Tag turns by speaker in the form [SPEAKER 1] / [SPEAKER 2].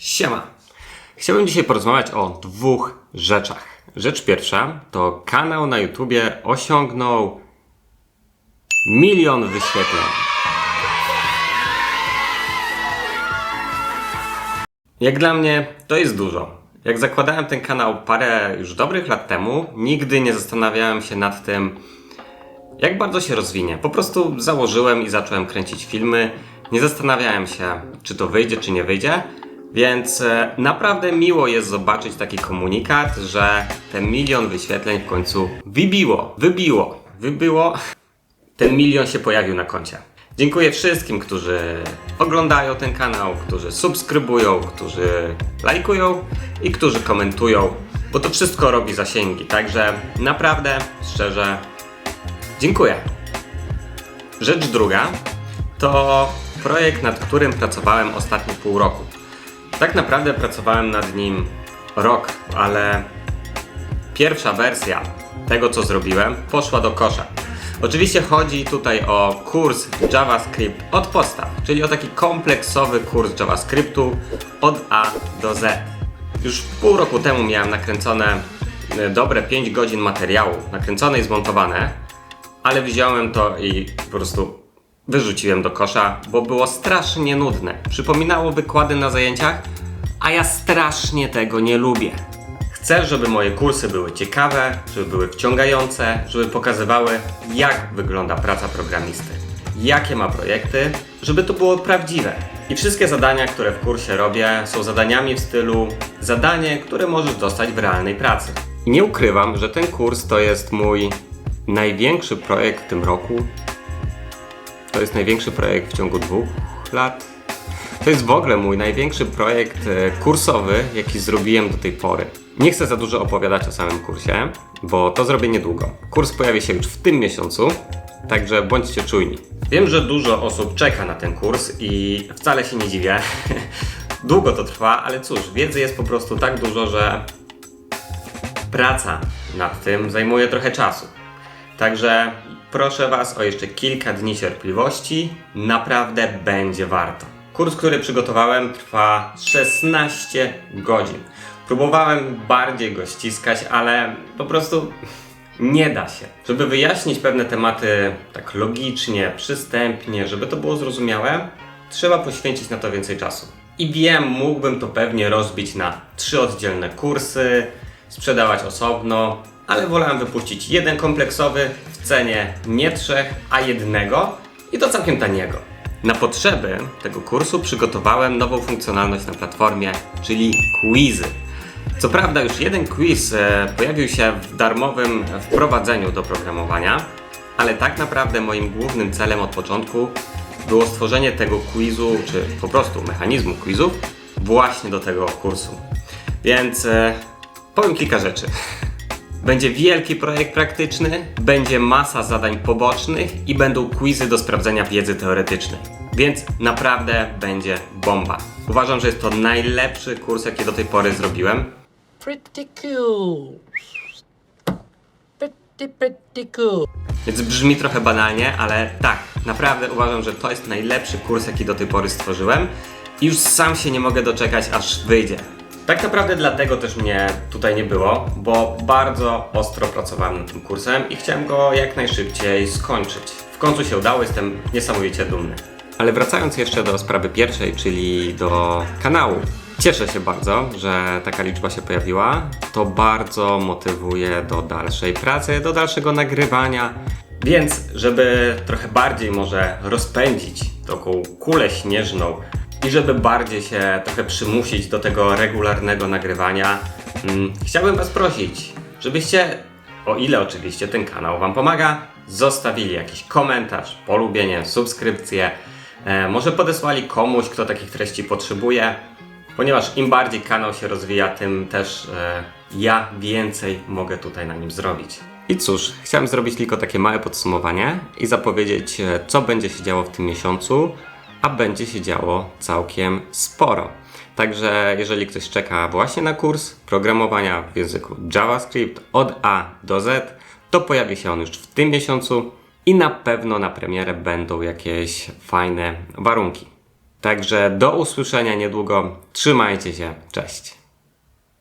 [SPEAKER 1] Siema! Chciałbym dzisiaj porozmawiać o dwóch rzeczach. Rzecz pierwsza to kanał na YouTubie osiągnął milion wyświetleń. Jak dla mnie to jest dużo. Jak zakładałem ten kanał parę już dobrych lat temu, nigdy nie zastanawiałem się nad tym, jak bardzo się rozwinie. Po prostu założyłem i zacząłem kręcić filmy. Nie zastanawiałem się, czy to wyjdzie, czy nie wyjdzie. Więc e, naprawdę miło jest zobaczyć taki komunikat, że ten milion wyświetleń w końcu wybiło, wybiło, wybiło. Ten milion się pojawił na koncie. Dziękuję wszystkim, którzy oglądają ten kanał, którzy subskrybują, którzy lajkują i którzy komentują, bo to wszystko robi zasięgi. Także naprawdę, szczerze, Dziękuję. Rzecz druga to projekt, nad którym pracowałem ostatnie pół roku. Tak naprawdę pracowałem nad nim rok, ale pierwsza wersja tego, co zrobiłem, poszła do kosza. Oczywiście chodzi tutaj o kurs JavaScript od podstaw, czyli o taki kompleksowy kurs JavaScriptu od A do Z. Już pół roku temu miałem nakręcone e, dobre 5 godzin materiału, nakręcone i zmontowane, ale wziąłem to i po prostu wyrzuciłem do kosza, bo było strasznie nudne. Przypominało wykłady na zajęciach, a ja strasznie tego nie lubię. Chcę, żeby moje kursy były ciekawe, żeby były wciągające, żeby pokazywały, jak wygląda praca programisty, jakie ma projekty, żeby to było prawdziwe. I wszystkie zadania, które w kursie robię, są zadaniami w stylu zadanie, które możesz dostać w realnej pracy. I nie ukrywam, że ten kurs to jest mój największy projekt w tym roku. To jest największy projekt w ciągu dwóch lat. To jest w ogóle mój największy projekt e, kursowy, jaki zrobiłem do tej pory. Nie chcę za dużo opowiadać o samym kursie, bo to zrobię niedługo. Kurs pojawi się już w tym miesiącu, także bądźcie czujni. Wiem, że dużo osób czeka na ten kurs i wcale się nie dziwię. Długo to trwa, ale cóż, wiedzy jest po prostu tak dużo, że praca nad tym zajmuje trochę czasu. Także proszę Was o jeszcze kilka dni cierpliwości. Naprawdę będzie warto. Kurs, który przygotowałem, trwa 16 godzin. Próbowałem bardziej go ściskać, ale po prostu nie da się. Żeby wyjaśnić pewne tematy tak logicznie, przystępnie, żeby to było zrozumiałe, trzeba poświęcić na to więcej czasu. I wiem, mógłbym to pewnie rozbić na trzy oddzielne kursy, sprzedawać osobno, ale wolałem wypuścić jeden kompleksowy w cenie nie trzech, a jednego i to całkiem taniego. Na potrzeby tego kursu przygotowałem nową funkcjonalność na platformie, czyli quizy. Co prawda już jeden quiz e, pojawił się w darmowym wprowadzeniu do programowania, ale tak naprawdę moim głównym celem od początku było stworzenie tego quizu, czy po prostu mechanizmu quizów właśnie do tego kursu. Więc e, powiem kilka rzeczy. Będzie wielki projekt praktyczny, będzie masa zadań pobocznych i będą quizy do sprawdzenia wiedzy teoretycznej. Więc naprawdę będzie bomba. Uważam, że jest to najlepszy kurs, jaki do tej pory zrobiłem.
[SPEAKER 2] Pretty cool. Pretty, pretty cool.
[SPEAKER 1] Więc brzmi trochę banalnie, ale tak, naprawdę uważam, że to jest najlepszy kurs, jaki do tej pory stworzyłem. I już sam się nie mogę doczekać, aż wyjdzie. Tak naprawdę dlatego też mnie tutaj nie było, bo bardzo ostro pracowałem nad tym kursem i chciałem go jak najszybciej skończyć. W końcu się udało, jestem niesamowicie dumny. Ale wracając jeszcze do sprawy pierwszej, czyli do kanału. Cieszę się bardzo, że taka liczba się pojawiła. To bardzo motywuje do dalszej pracy, do dalszego nagrywania. Więc, żeby trochę bardziej może rozpędzić taką kulę śnieżną i żeby bardziej się trochę przymusić do tego regularnego nagrywania, mm, chciałbym Was prosić, żebyście, o ile oczywiście ten kanał Wam pomaga, zostawili jakiś komentarz, polubienie, subskrypcję, e, może podesłali komuś, kto takich treści potrzebuje, ponieważ im bardziej kanał się rozwija, tym też e, ja więcej mogę tutaj na nim zrobić. I cóż, chciałem zrobić tylko takie małe podsumowanie i zapowiedzieć, e, co będzie się działo w tym miesiącu, a będzie się działo całkiem sporo. Także jeżeli ktoś czeka właśnie na kurs programowania w języku JavaScript od A do Z, to pojawi się on już w tym miesiącu i na pewno na premierę będą jakieś fajne warunki. Także do usłyszenia niedługo. Trzymajcie się. Cześć.